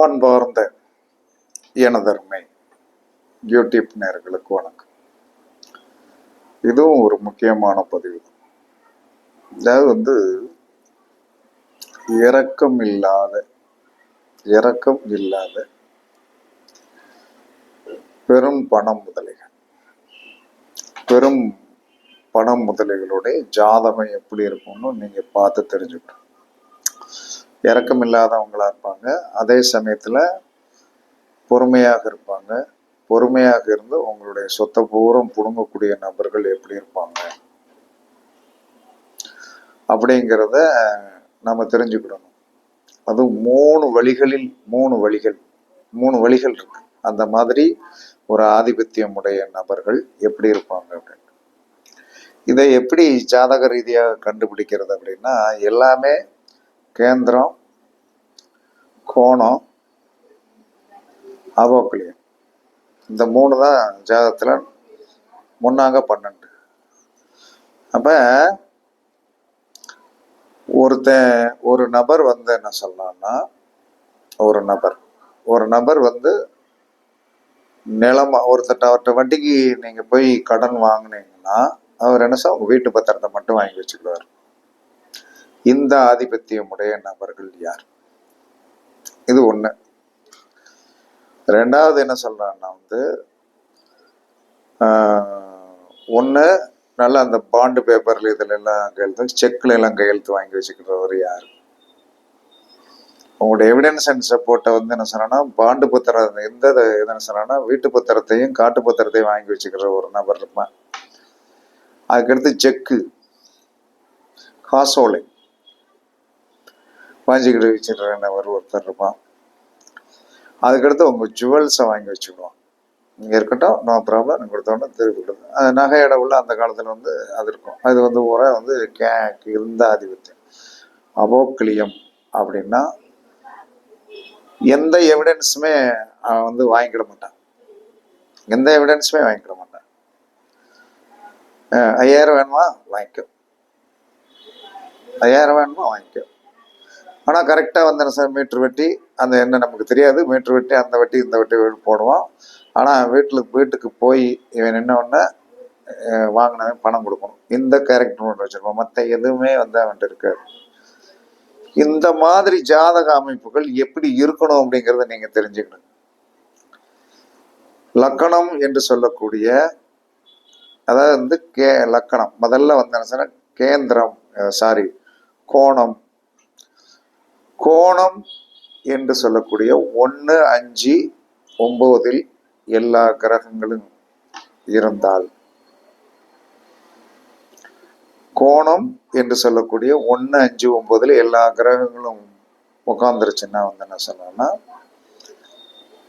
அன்பார்ந்த எனதருமை யூடியூப் நேர்களுக்கு வணக்கம். இதுவும் ஒரு முக்கியமான பதிவு. அதாவது வந்து இரக்கம் இல்லாத இரக்கம் இல்லாத பெரும் பணம் முதலைகள். பெரும் பண முதலைகளுடைய ஜாதகம் எப்படி இருக்கும்னு நீங்க பார்த்து தெரிஞ்சுக்கணும். இறக்கம் இல்லாதவங்களாக இருப்பாங்க. அதே சமயத்தில் பொறுமையாக இருப்பாங்க. பொறுமையாக இருந்து உங்களுடைய சொத்தை பூரம் புடுங்கக்கூடிய நபர்கள் எப்படி இருப்பாங்க? அப்படிங்கிறத நம்ம தெரிஞ்சுக்கிடணும். அது மூணு வழிகளில் மூணு வழிகள் மூணு வழிகள் இருக்கு. அந்த மாதிரி ஒரு ஆதிபத்தியம் உடைய நபர்கள் எப்படி இருப்பாங்க அப்படின்னு. இதை எப்படி ஜாதக ரீதியாக கண்டுபிடிக்கிறது அப்படின்னா எல்லாமே கேந்திரம் கோணம் அவோக்லியம் இந்த மூணு தான் ஜாதகத்தில் முன்னாங்க பன்னெண்டு. அப்போ ஒருத்தன் ஒரு நபர் வந்து என்ன சொல்லலாம்னா ஒரு நபர் ஒரு நபர் வந்து நிலமா ஒருத்தட்ட அவர்கிட்ட வண்டிக்கு நீங்கள் போய் கடன் வாங்குனீங்கன்னா அவர் என்ன சார் உங்கள் வீட்டு பத்திரத்தை மட்டும் வாங்கி வச்சுக்கிடுவார் இந்த ஆதிபத்தியமுடைய நபர்கள் யார்? இது ஒண்ணு. ரெண்டாவது என்ன சொல்றான்னா வந்து ஒன்று நல்லா அந்த பாண்டு பேப்பர்ல இதுல எல்லாம் கையெழுத்து செக்ல எல்லாம் கையெழுத்து வாங்கி வச்சுக்கிறவர் யார்? உங்களோட எவிடன்ஸ் அண்ட் சப்போர்ட்டை வந்து என்ன சொன்னா பாண்டு பத்திரம் எந்த இது என்ன சொன்னா வீட்டு பத்திரத்தையும் காட்டு பத்திரத்தையும் வாங்கி வச்சுக்கிற ஒரு நபர் இருப்பான். அதுக்கடுத்து செக்கு காசோலை. வாஞ்சிக்கிட்டு வச்சுருக்கிறவர் ஒருத்தர் இருப்பான். அதுக்கடுத்து உங்கள் ஜுவல்ஸை வாங்கி வச்சுக்கிடுவான். இங்கே இருக்கட்டும் நோ ப்ராப்ளம் நீங்கள் கொடுத்தோன்னே திருப்பி கொடுத்து அது நகையிட உள்ள அந்த காலத்தில் வந்து அது இருக்கும். அது வந்து ஊரா வந்து கே இருந்த ஆதிபத்தியம் அபோக்கிளியம் அப்படின்னா எந்த எவிடன்ஸுமே அவன் வந்து வாங்கிக்கிட மாட்டான். எந்த எவிடன்ஸுமே வாங்கிக்கிட மாட்டான். ஐயாயிரம் வேணுமா? வாங்கிக்கோ. ஐயாயிரம் வேணுமா? வாங்கிக்கோ. ஆனால் கரெக்டாக வந்து என்ன சார் மீட்ரு வெட்டி அந்த என்ன நமக்கு தெரியாது. மீட்ரு வெட்டி அந்த வட்டி இந்த வட்டி போடுவான். ஆனால் வீட்டில் வீட்டுக்கு போய் இவன் என்ன ஒன்று வாங்கினவன் பணம் கொடுக்கணும். இந்த கேரக்டர் ஒன்று வச்சுருப்போம் மற்ற எதுவுமே வந்து அவன்கிட்ட இருக்காது. இந்த மாதிரி ஜாதக அமைப்புகள் எப்படி இருக்கணும் அப்படிங்கிறத நீங்கள் தெரிஞ்சுக்கணும். லக்கணம் என்று சொல்லக்கூடிய அதாவது வந்து கே லக்கணம். முதல்ல வந்து என்ன சொன்னால் கேந்திரம் சாரி கோணம் கோணம் என்று சொல்லக்கூடிய ஒன்று அஞ்சு ஒம்போதில் எல்லா கிரகங்களும் இருந்தால். கோணம் என்று சொல்லக்கூடிய ஒன்று அஞ்சு ஒம்போதில் எல்லா கிரகங்களும் உட்காந்துருச்சுன்னா வந்து என்ன சொல்லணும்னா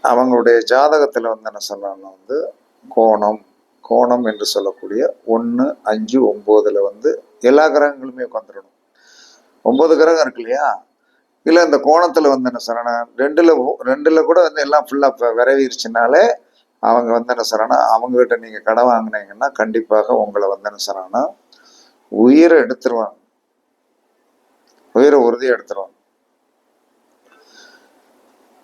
அவங்களுடைய ஜாதகத்தில் வந்து என்ன சொல்லணும்னா வந்து கோணம் கோணம் என்று சொல்லக்கூடிய ஒன்று அஞ்சு ஒம்போதில் வந்து எல்லா கிரகங்களுமே உட்காந்துடணும் ஒன்பது கிரகம் இருக்கு இல்லையா? இல்லை இந்த கோணத்தில் வந்து என்ன சொல்லனா ரெண்டில் ரெண்டில் கூட வந்து எல்லாம் ஃபுல்லாக விரவிருச்சுனாலே அவங்க வந்து என்ன சொல்லனா அவங்ககிட்ட நீங்கள் கடை வாங்கினீங்கன்னா கண்டிப்பாக உங்களை வந்து என்ன சொல்லனா உயிரை எடுத்துருவாங்க. உயிரை உறுதி எடுத்துருவாங்க.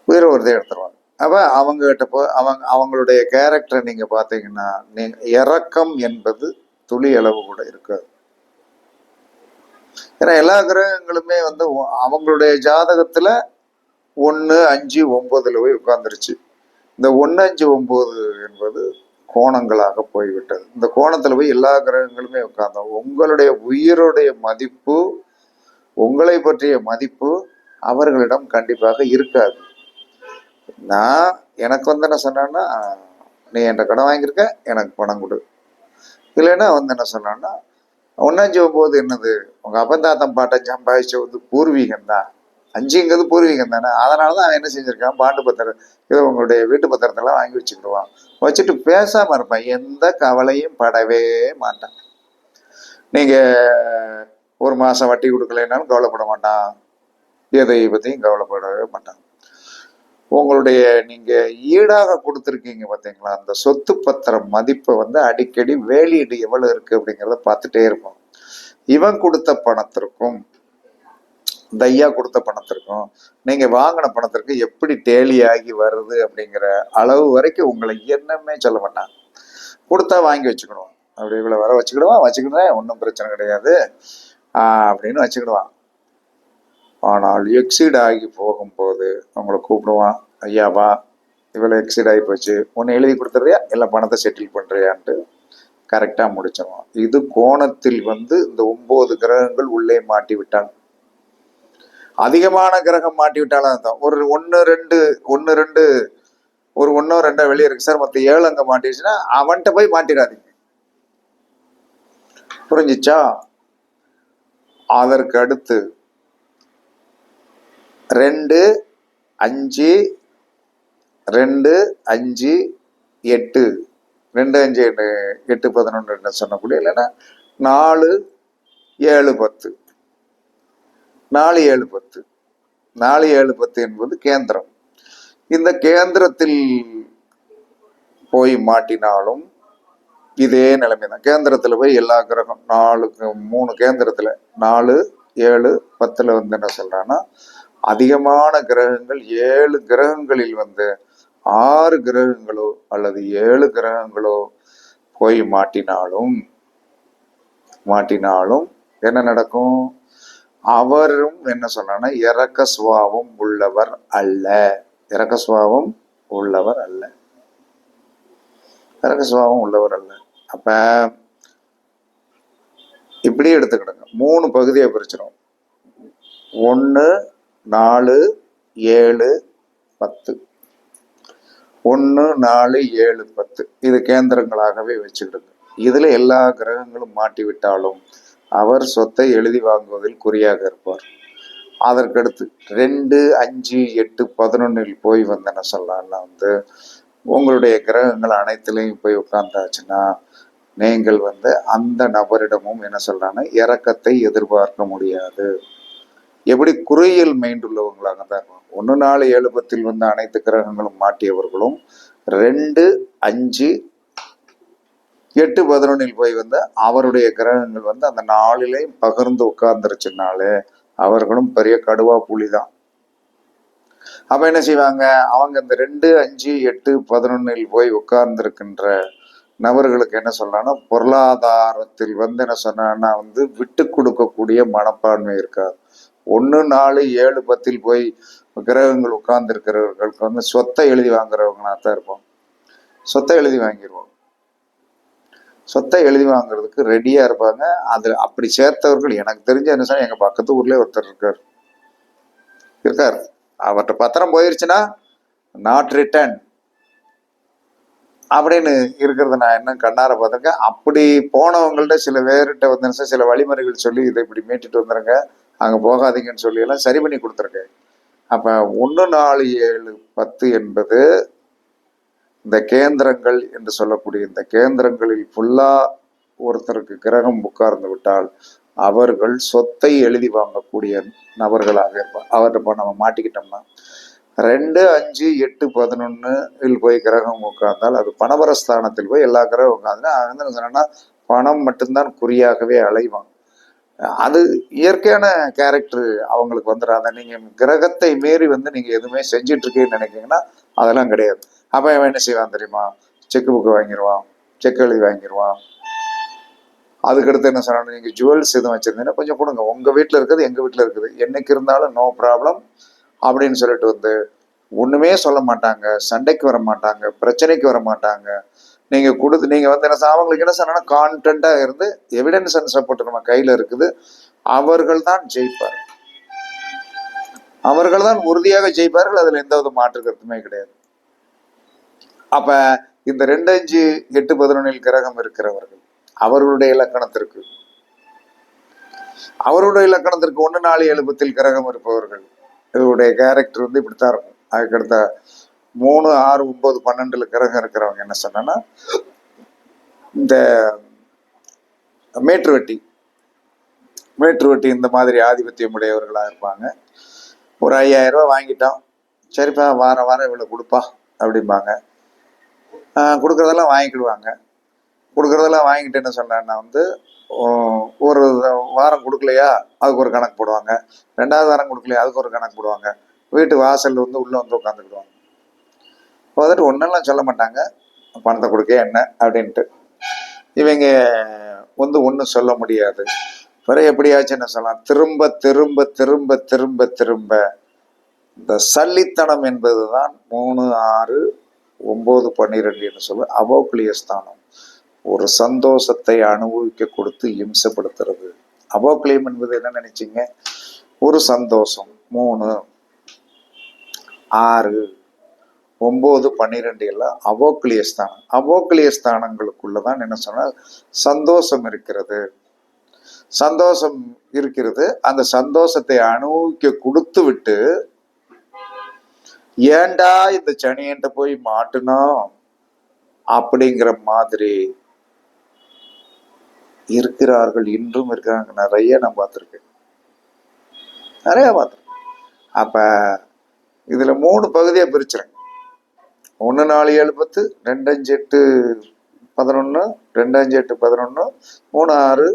உயிரை உறுதி எடுத்துருவாங்க. அப்ப அவங்க கிட்ட போ அவங்க அவங்களுடைய கேரக்டரை நீங்க பாத்தீங்கன்னா நீ இறக்கம் என்பது துளி அளவு கூட இருக்காது. ஏன்னா எல்லா கிரகங்களுமே வந்து அவங்களுடைய ஜாதகத்துல ஒன்று அஞ்சு ஒன்பதுல போய் உட்கார்ந்துருச்சு. இந்த ஒன்று அஞ்சு ஒன்பது என்பது கோணங்களாக போய்விட்டது. இந்த கோணத்தில் போய் எல்லா கிரகங்களுமே உட்கார்ந்தோம். உங்களுடைய உயிருடைய மதிப்பு உங்களை பற்றிய மதிப்பு அவர்களிடம் கண்டிப்பாக இருக்காது. நான் எனக்கு வந்து என்ன சொன்னேன்னா நீ என்கிட்ட கடன் வாங்கியிருக்க எனக்கு பணம் கொடு. இல்லைன்னா வந்து என்ன சொன்னான்னா ஒன்னஞ்சு போது என்னது? உங்கள் அப்பந்தாத்தம் பாட்டை சம்பாதிச்ச வந்து பூர்வீகம் தான் அஞ்சுங்கிறது பூர்வீகம் தானே அதனால தான் அவன் என்ன செஞ்சிருக்கான்? பாண்டு பத்திரம் இது உங்களுடைய வீட்டு பத்திரத்தெல்லாம் வாங்கி வச்சுக்கிடுவான். வச்சுட்டு பேசாமல் இருப்பான். எந்த கவலையும் படவே மாட்டான். நீங்கள் ஒரு மாதம் வட்டி கொடுக்கலைன்னாலும் கவலைப்பட மாட்டான். எதை பற்றியும் கவலைப்படவே மாட்டான். உங்களுடைய நீங்க ஈடாக கொடுத்துருக்கீங்க பார்த்தீங்களா அந்த சொத்து பத்திரம் மதிப்பை வந்து அடிக்கடி வேலியீடு எவ்வளவு இருக்கு அப்படிங்கிறத பார்த்துட்டே இருப்போம். இவன் கொடுத்த பணத்திற்கும் இந்த ஐயா கொடுத்த பணத்திற்கும் நீங்க வாங்கின பணத்திற்கும் எப்படி டேலி ஆகி வருது அப்படிங்கிற அளவு வரைக்கும் உங்களை என்னமே சொல்ல மாட்டாங்க கொடுத்தா வாங்கி வச்சுக்கணும் அப்படி இவ்வளோ வர வச்சுக்கிடுவான். வச்சுக்கிடுவேன் ஒன்றும் பிரச்சனை கிடையாது. அப்படின்னு வச்சுக்கிடுவான். ஆனால் எக்ஸீட் ஆகி போகும்போது அவங்கள கூப்பிடுவான் ஐயா வா. இவ்வளோ எக்ஸீட் ஆகி போச்சு. ஒன்று எழுதி கொடுத்துட்றியா? இல்லை பணத்தை செட்டில் பண்ணுறியான்ட்டு கரெக்டாக முடிச்சிடும் இது கோணத்தில் வந்து இந்த ஒம்பது கிரகங்கள் உள்ளே மாட்டி விட்டான் அதிகமான கிரகம் மாட்டி விட்டாலும் தான் ஒரு ஒன்று ரெண்டு ஒன்று ரெண்டு ஒரு ஒன்றோ ரெண்டோ வெளியே இருக்கு. சார் மற்ற ஏழு அங்கே மாட்டிடுச்சுன்னா அவன்கிட்ட போய் மாட்டிடாதீங்க. புரிஞ்சிச்சா? அதற்கு அடுத்து ரெண்டு அஞ்சு ரெண்டு அஞ்சு எட்டு. ரெண்டு அஞ்சு எட்டு எட்டு பதினொன்று என்ன சொன்னக்கூடிய இல்லைன்னா நாலு ஏழு பத்து. நாலு ஏழு பத்து. நாலு ஏழு பத்து என்பது கேந்திரம். இந்த கேந்திரத்தில் போய் மாட்டினாலும் இதே நிலைமை தான் கேந்திரத்தில் போய் எல்லா கிரகம் நாலு மூணு கேந்திரத்தில் நாலு ஏழு பத்தில் வந்து என்ன சொல்கிறான்னா அதிகமான கிரகங்கள் ஏழு கிரகங்களில் வந்து ஆறு கிரகங்களோ அல்லது ஏழு கிரகங்களோ போய் மாட்டினாலும் மாட்டினாலும் என்ன நடக்கும்? அவரும் என்ன சொன்னா இறக்க சுவாவம் உள்ளவர் அல்ல. இறக்க சுவாவம் உள்ளவர் அல்ல. இறக்க சுவாவம் உள்ளவர் அல்ல. அப்ப இப்படி எடுத்துக்கிடுங்க. மூணு பகுதியை பிரிச்சிடும் ஒன்று நாலு ஏழு பத்து. ஒன்று நாலு ஏழு பத்து. இது கேந்திரங்களாகவே வச்சுக்கிடுங்க. இதில் எல்லா கிரகங்களும் மாட்டி விட்டாலும் அவர் சொத்தை எழுதி வாங்குவதில் குறியாக இருப்பார். அதற்கடுத்து ரெண்டு அஞ்சு எட்டு பதினொன்னில் போய் வந்து என்ன சொல்லலாம்னா வந்து உங்களுடைய கிரகங்கள் அனைத்துலேயும் போய் உட்கார்ந்தாச்சுன்னா நீங்கள் வந்து அந்த நபரிடமும் என்ன சொல்கிறாங்கன்னா இறக்கத்தை எதிர்பார்க்க முடியாது. எப்படி குறையில் மைண்டுள்ளவங்களாக தான் ஒன்று நாலு ஏழு பத்தில் வந்து அனைத்து கிரகங்களும் மாட்டியவர்களும் ரெண்டு அஞ்சு எட்டு பதினொன்னில் போய் வந்து அவருடைய கிரகங்கள் வந்து அந்த நாளிலையும் பகிர்ந்து உட்கார்ந்துருச்சுனாலே அவர்களும் பெரிய கடுவா புலி தான். அப்ப என்ன செய்வாங்க? அவங்க இந்த ரெண்டு அஞ்சு எட்டு பதினொன்னில் போய் உட்கார்ந்துருக்கின்ற நபர்களுக்கு என்ன சொல்லலாம்னா பொருளாதாரத்தில் வந்து என்ன சொன்னா வந்து விட்டு கொடுக்கக்கூடிய மனப்பான்மை இருக்காது. ஒன்று நாலு ஏழு பத்தில் போய் கிரகங்கள் உட்கார்ந்து இருக்கிறவர்களுக்கு வந்து சொத்தை எழுதி வாங்குறவங்களாக தான் இருப்போம். சொத்தை எழுதி வாங்கிடுவோம் சொத்தை எழுதி வாங்குறதுக்கு ரெடியா இருப்பாங்க. அது அப்படி சேர்த்தவர்கள் எனக்கு தெரிஞ்ச என்ன சொன்னா எங்க பக்கத்து ஊர்லயே ஒருத்தர் இருக்கார். இருக்கார். அவர்கிட்ட பத்திரம் போயிருச்சுன்னா நாட் ரிட்டர்ன் அப்படின்னு இருக்கிறத நான் இன்னும் கண்ணார பார்த்துருக்கேன் அப்படி போனவங்கள்ட்ட சில பேர்கிட்ட வந்து சில வழிமுறைகள் சொல்லி இதை இப்படி மீட்டுட்டு வந்துருங்க. அங்கே போகாதீங்கன்னு சொல்லி எல்லாம் சரி பண்ணி கொடுத்துருக்கேன். அப்போ ஒன்று நாலு ஏழு பத்து என்பது இந்த கேந்திரங்கள் என்று சொல்லக்கூடிய இந்த கேந்திரங்களில் ஃபுல்லாக ஒருத்தருக்கு கிரகம் உட்கார்ந்து விட்டால் அவர்கள் சொத்தை எழுதி வாங்கக்கூடிய நபர்களாக இருப்பார் அவர்கிட்ட இப்போ நம்ம மாட்டிக்கிட்டோம்னா ரெண்டு அஞ்சு எட்டு பதினொன்னு போய் கிரகம் உட்கார்ந்தால் அது பணபரஸ்தானத்தில் போய் எல்லா கிரகம் உட்கார்ந்துன்னா அவன் பணம் மட்டும்தான் குறியாகவே அலைவான். அது இயற்கையான கேரக்டர் அவங்களுக்கு வந்துடாத நீங்க கிரகத்தை மீறி வந்து நீங்க எதுவுமே செஞ்சிட்ருக்கேன்னு நினைக்கிங்கன்னா அதெல்லாம் கிடையாது. அப்போ அவன் என்ன செய்வான் தெரியுமா? செக்கு புக்கு வாங்கிடுவான் செக் எழுதி வாங்கிடுவான் அதுக்கடுத்து என்ன சொன்னா நீங்க ஜுவல்ஸ் எதுவும் வச்சிருந்தீங்கன்னா கொஞ்சம் கொடுங்க. உங்க வீட்டுல இருக்குது எங்க வீட்டுல இருக்குது. என்னைக்கு இருந்தாலும் நோ ப்ராப்ளம் அப்படின்னு சொல்லிட்டு வந்து ஒண்ணுமே சொல்ல மாட்டாங்க. சண்டைக்கு வர மாட்டாங்க. பிரச்சனைக்கு வர மாட்டாங்க. நீங்க கொடுத்து நீங்க வந்து என்ன அவங்களுக்கு என்ன சொன்னா கான்டென்ட்டாக இருந்து எவிடன்ஸ் அண்ட் சப்போர்ட் நம்ம கையில் இருக்குது. அவர்கள் தான் ஜெயிப்பார் அவர்கள் தான் உறுதியாக ஜெயிப்பார்கள். அதில் எந்த வித மாற்று கருத்துமே கிடையாது. அப்ப இந்த ரெண்டு அஞ்சு எட்டு பதினொன்னில் கிரகம் இருக்கிறவர்கள் அவர்களுடைய இலக்கணத்திற்கு அவருடைய இலக்கணத்திற்கு ஒன்று நாலு எழுபத்தில் கிரகம் இருப்பவர்கள் இவருடைய கேரக்டர் வந்து இப்படித்தான் இருக்கும். அதுக்கடுத்த மூணு ஆறு ஒன்பது பன்னெண்டுல கிரகம் இருக்கிறவங்க என்ன சொன்னா இந்த மேற்று வட்டி மேற்று வட்டி இந்த மாதிரி ஆதிபத்தியம் உடையவர்களா இருப்பாங்க. ஒரு ஐயாயிரம் ரூபாய் வாங்கிட்டோம். சரிப்பா வாரம் வாரம் இவ்வளோ கொடுப்பா அப்படிம்பாங்க. ஆஹ் கொடுக்கறதெல்லாம் வாங்கிக்கிடுவாங்க. கொடுக்குறதெல்லாம் வாங்கிட்டு என்ன சொன்னேன்னா வந்து ஒரு வாரம் கொடுக்கலையா அதுக்கு ஒரு கணக்கு போடுவாங்க. ரெண்டாவது வாரம் கொடுக்கலையா அதுக்கு ஒரு கணக்கு போடுவாங்க. வீட்டு வாசல்ல வந்து உள்ளே வந்து உட்காந்துக்கிடுவாங்க வந்துட்டு ஒன்றெல்லாம் சொல்ல மாட்டாங்க. பணத்தை கொடுக்க என்ன அப்படின்ட்டு. இவங்க வந்து ஒன்றும் சொல்ல முடியாது. பிறகு எப்படியாச்சும் என்ன சொல்லலாம்? திரும்ப திரும்ப திரும்ப திரும்ப திரும்ப இந்த சல்லித்தனம் என்பது தான் மூணு ஆறு ஒம்பது பன்னிரெண்டுன்னு சொல்ல அவோக்லிய ஒரு சந்தோஷத்தை அனுபவிக்க கொடுத்து இம்சப்படுத்துறது. அவோக்லியம் என்பது என்ன நினைச்சிங்க? ஒரு சந்தோஷம். மூணு ஆறு ஒம்பது பன்னிரெண்டு எல்லாம் அவோக்லிய ஸ்தானம் அவோக்லிய ஸ்தானங்களுக்குள்ளதான் என்ன சொன்னால் சந்தோஷம் இருக்கிறது. சந்தோஷம் இருக்கிறது. அந்த சந்தோஷத்தை அனுபவிக்க கொடுத்து விட்டு ஏண்டா இந்த சனியன்ட்ட போய் மாட்டினோம்? அப்படிங்கிற மாதிரி இருக்கிறார்கள். இன்றும் இருக்கிறாங்க. நிறைய நான் பார்த்துருக்கேன். நிறைய பார்த்துருக்கேன். அப்ப இதுல மூணு பகுதியை பிரிச்சிருங்க. ஒன்று நாலு ஏழு பத்து ரெண்டு அஞ்சு எட்டு பதினொன்று ரெண்டு அஞ்சு எட்டு பதினொன்று மூணு ஆறு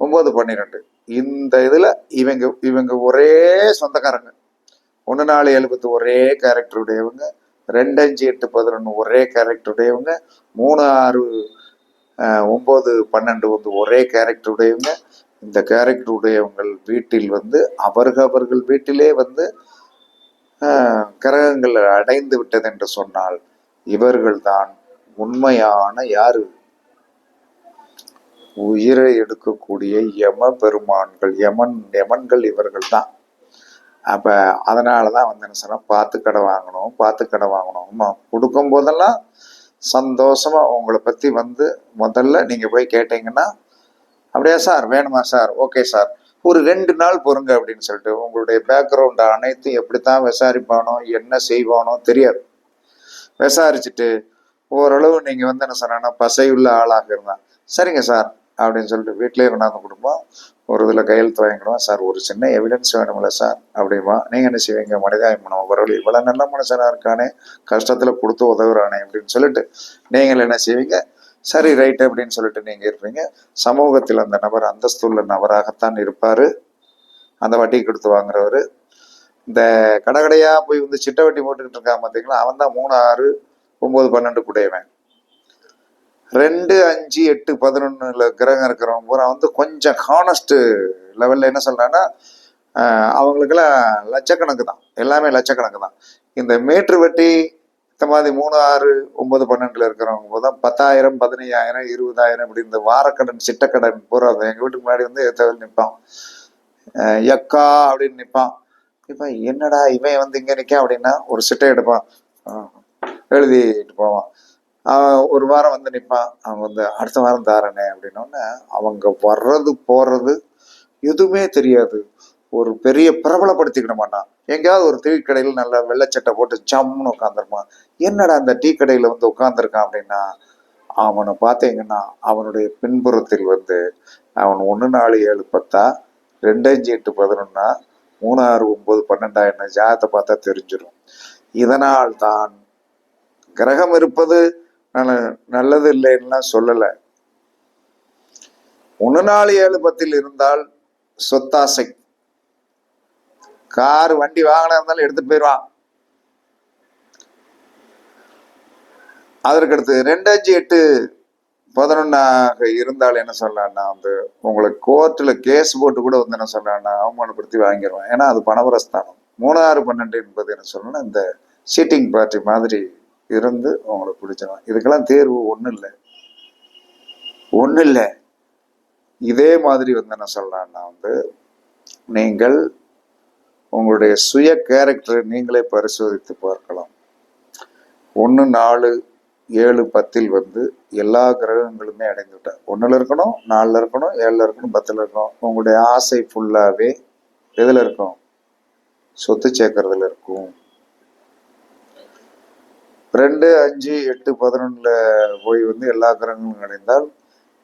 ஒம்பது பன்னிரெண்டு. இந்த இதில் இவங்க இவங்க ஒரே சொந்தக்காரங்க. ஒன்று நாலு ஏழு பத்து ஒரே கேரக்டர் உடையவங்க. ரெண்டு அஞ்சு எட்டு பதினொன்று ஒரே கேரக்டர் உடையவங்க. மூணு ஆறு ஒம்பது பன்னெண்டு வந்து ஒரே கேரக்டர் உடையவங்க. இந்த கேரக்டர் உடையவங்கள் வீட்டில் வந்து அவர்கள் அவர்கள் வீட்டிலே வந்து கிரகங்கள் அடைந்து விட்டது என்று சொன்னால் இவர்கள்தான் உண்மையான யாரு? உயிரை எடுக்கக்கூடிய யம பெருமான்கள் யமன் யமன்கள் இவர்கள் தான் அப்ப அதனாலதான் வந்து என்ன சொன்னா பார்த்து கடை வாங்கணும் பார்த்து கடை வாங்கணும். கொடுக்கும் போதெல்லாம் சந்தோஷமா உங்களை பத்தி வந்து முதல்ல நீங்க போய் கேட்டீங்கன்னா அப்படியா சார் வேணுமா சார்? Okay sir. ஒரு ரெண்டு நாள் பொறுங்க அப்படின்னு சொல்லிட்டு உங்களுடைய பேக்ரவுண்ட் அனைத்தும் எப்படித்தான் விசாரிப்பானோ என்ன செய்வானோ தெரியாது. விசாரிச்சுட்டு ஓரளவு நீங்கள் வந்து என்ன சொன்னா பசையுள்ள ஆளாக இருந்தால் சரிங்க சார் அப்படின்னு சொல்லிட்டு வீட்டிலேயே கொண்டாந்து கொடுப்போம். ஒரு இதில் கையெழுத்து வாங்கிடுவோம் சார் ஒரு சின்ன எவிடன்ஸ் வேணும்ல சார் அப்படிமா. நீங்கள் என்ன செய்வீங்க? மனிதாயமனம் பரவாயில்ல இவ்வளோ நல்ல மனுஷனாக இருக்கானே கஷ்டத்தில் கொடுத்து உதவுறானே அப்படின்னு சொல்லிட்டு நீங்கள் என்ன செய்வீங்க? சரி ரைட் அப்படின்னு சொல்லிட்டு நீங்கள் இருப்பீங்க. சமூகத்தில் அந்த நபர் அந்தஸ்துள்ள நபராகத்தான் இருப்பார். அந்த வட்டி கொடுத்து வாங்குறவர். இந்த கடகடையா போய் வந்து சிட்ட வட்டி போட்டுக்கிட்டு இருக்கான் பார்த்தீங்களா அவன் தான் மூணு ஆறு ஒன்பது பன்னெண்டு குடையவன். ரெண்டு அஞ்சு எட்டு பதினொன்னுல கிரகம் இருக்கிறவங்க பூரா வந்து கொஞ்சம் ஹானஸ்ட் லெவல்ல என்ன சொல்றாங்கன்னா அவங்களுக்கெல்லாம் லட்சக்கணக்கு தான் எல்லாமே லட்சக்கணக்கு தான் இந்த மீட்ரு வட்டி இந்த மாதிரி மூணு ஆறு ஒன்பது பன்னெண்டுல இருக்கிறவங்க தான் பத்தாயிரம் பதினையாயிரம் இருபதாயிரம் இப்படி இந்த வாரக்கடன் சிட்டக்கடன் பூரா எங்கள் வீட்டுக்கு முன்னாடி வந்து எத்தவல் நிற்பான் எக்கா அப்படின்னு நிற்பான் இப்போ என்னடா இவன் வந்து இங்க நிற்க அப்படின்னா ஒரு சிட்டை எடுப்பான். எழுதிட்டு போவான். அவன் ஒரு வாரம் வந்து நிற்பான் அவன் வந்து அடுத்த வாரம் தாரனே அப்படின்னோடனே அவங்க வர்றது போறது எதுவுமே தெரியாது. ஒரு பெரிய பிரபலப்படுத்திக்கிட மாட்டான். எங்கேயாவது ஒரு டீ கடையில் நல்லா வெள்ளைச்சட்டை போட்டு சம்னு உட்காந்துருப்பான் என்னடா அந்த டீ கடையில் வந்து உட்காந்துருக்கான் அப்படின்னா அவனை பார்த்தீங்கன்னா அவனுடைய பின்புறத்தில் வந்து அவன் ஒன்று நாலு ஏழு பத்தா ரெண்டு அஞ்சு எட்டு பதினொன்னா மூணு ஆறு பன்னெண்டாயிரம் ஜாதத்தை பார்த்தா தெரிஞ்சிடும் இதனால் தான் கிரகம் இருப்பது நல்ல நல்லது இல்லைன்னா சொல்லலை. ஒன்று நாலு ஏழு பத்தில் இருந்தால் சொத்தாசை கார் வண்டி வாங்கினா இருந்தாலும் எடுத்துட்டு போயிடுவான். அதற்கடுத்து ரெண்டு அஞ்சு எட்டு பதினொன்னாக இருந்தால் என்ன சொல்லலாம்னா வந்து உங்களுக்கு கோர்ட்டில் கேஸ் போட்டு கூட வந்து என்ன சொல்லலாம்னா அவமானப்படுத்தி வாங்கிடுவான். ஏன்னா அது பணவரஸ்தானம். மூணாறு பன்னெண்டு என்பது என்ன சொல்லணும்னா இந்த சீட்டிங் பார்ட்டி மாதிரி இருந்து உங்களுக்கு பிடிச்சிடும் இதுக்கெல்லாம் தேர்வு ஒன்றும் இல்லை. ஒன்றும் இல்லை. இதே மாதிரி வந்து என்ன சொல்லலாம்னா வந்து நீங்கள் உங்களுடைய சுய கேரக்டரை நீங்களே பரிசோதித்து பார்க்கலாம். ஒன்று நாலு ஏழு பத்தில் வந்து எல்லா கிரகங்களுமே அடைந்துவிட்டேன் ஒன்றில் இருக்கணும் நாலில் இருக்கணும் ஏழில் இருக்கணும் பத்தில் இருக்கணும். உங்களுடைய ஆசை ஃபுல்லாகவே எதில் இருக்கும்? சொத்து சேர்க்கறதுல இருக்கும். ரெண்டு அஞ்சு எட்டு பதினொன்றில் போய் வந்து எல்லா கிரகங்களும் அடைந்தால்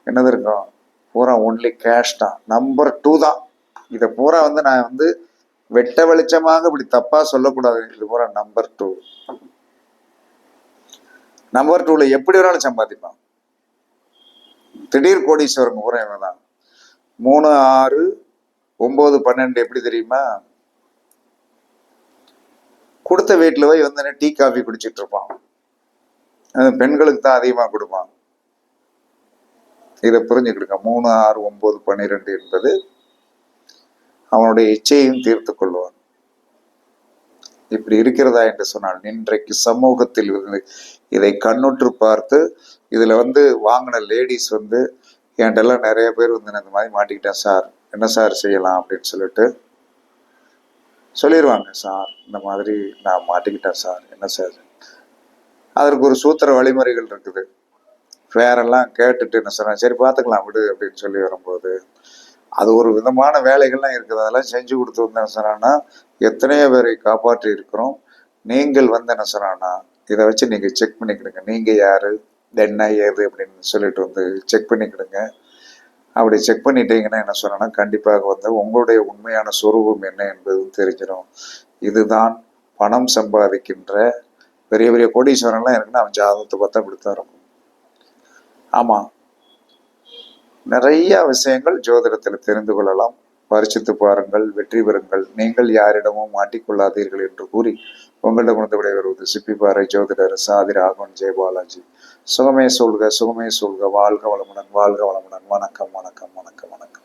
என்னது இருக்கும்? பூரா ஒன்லி கேஷ் தான். நம்பர் டூ தான். இதை பூரா வந்து நான் வந்து வெட்ட வெளிச்சமாக இப்படி தப்பா சொல்லக்கூடாது இது போற நம்பர் டூ நம்பர் டூல எப்படி வேணாலும் சம்பாதிப்பான். திடீர் கோடீஸ்வரங்க பூரா இவன் தான் மூணு ஆறு ஒன்பது பன்னெண்டு எப்படி தெரியுமா? கொடுத்த வீட்டில் போய் வந்து டீ காஃபி குடிச்சிட்டு இருப்பான். பெண்களுக்கு தான் அதிகமாக கொடுப்பான். இதை புரிஞ்சுக்கிடுங்க. மூணு ஆறு ஒன்பது பன்னிரெண்டு என்பது அவனுடைய இச்சையையும் தீர்த்து கொள்வான். இப்படி இருக்கிறதா என்று சொன்னால் இன்றைக்கு சமூகத்தில் இருந்து இதை கண்ணுற்று பார்த்து இதுல வந்து வாங்கின லேடிஸ் வந்து என்கிட்டலாம் நிறைய பேர் வந்து இந்த மாதிரி மாட்டிக்கிட்டேன் சார் என்ன சார் செய்யலாம்? அப்படின்னு சொல்லிட்டு சொல்லிடுவாங்க சார் இந்த மாதிரி நான் மாட்டிக்கிட்டேன் சார் என்ன சார் அதற்கு ஒரு சூத்திர வழிமுறைகள் இருக்குது. வேறெல்லாம் கேட்டுட்டு என்ன சொன்னேன் சரி பார்த்துக்கலாம் விடு அப்படின்னு சொல்லி வரும்போது அது ஒரு விதமான வேலைகள்லாம் இருக்குது. அதெல்லாம் செஞ்சு கொடுத்து வந்து என்ன எத்தனையோ பேரை காப்பாற்றி இருக்கிறோம். நீங்கள் வந்து என்ன இதை வச்சு நீங்கள் செக் பண்ணிக்கிடுங்க. நீங்கள் யார்? என்ன ஏது அப்படின்னு சொல்லிட்டு வந்து செக் பண்ணிக்கிடுங்க. அப்படி செக் பண்ணிட்டீங்கன்னா என்ன சொன்னா கண்டிப்பாக வந்து உங்களுடைய உண்மையான சொரூபம் என்ன என்பதும் தெரிஞ்சிடும் இதுதான் பணம் சம்பாதிக்கின்ற பெரிய பெரிய கோடீஸ்வரன்லாம் இருக்குன்னா அவன் ஜாதகத்தை பார்த்தா இப்படித்தான் இருக்கும். ஆமாம் நிறைய விஷயங்கள் ஜோதிடத்தில் தெரிந்து கொள்ளலாம். பரிசித்து பாருங்கள் வெற்றி பெறுங்கள். நீங்கள் யாரிடமும் மாட்டிக்கொள்ளாதீர்கள் என்று கூறி உங்களிடமிருந்து விடைபெறுவது சிப்பிப்பாறை ஜோதிடர் சாதி ராகவன் ஜெயபாலாஜி சுகமே சொல்க சுகமே சொல்க. வாழ்க வளமுடன் வாழ்க வளமுடன். வணக்கம் வணக்கம் வணக்கம் வணக்கம்.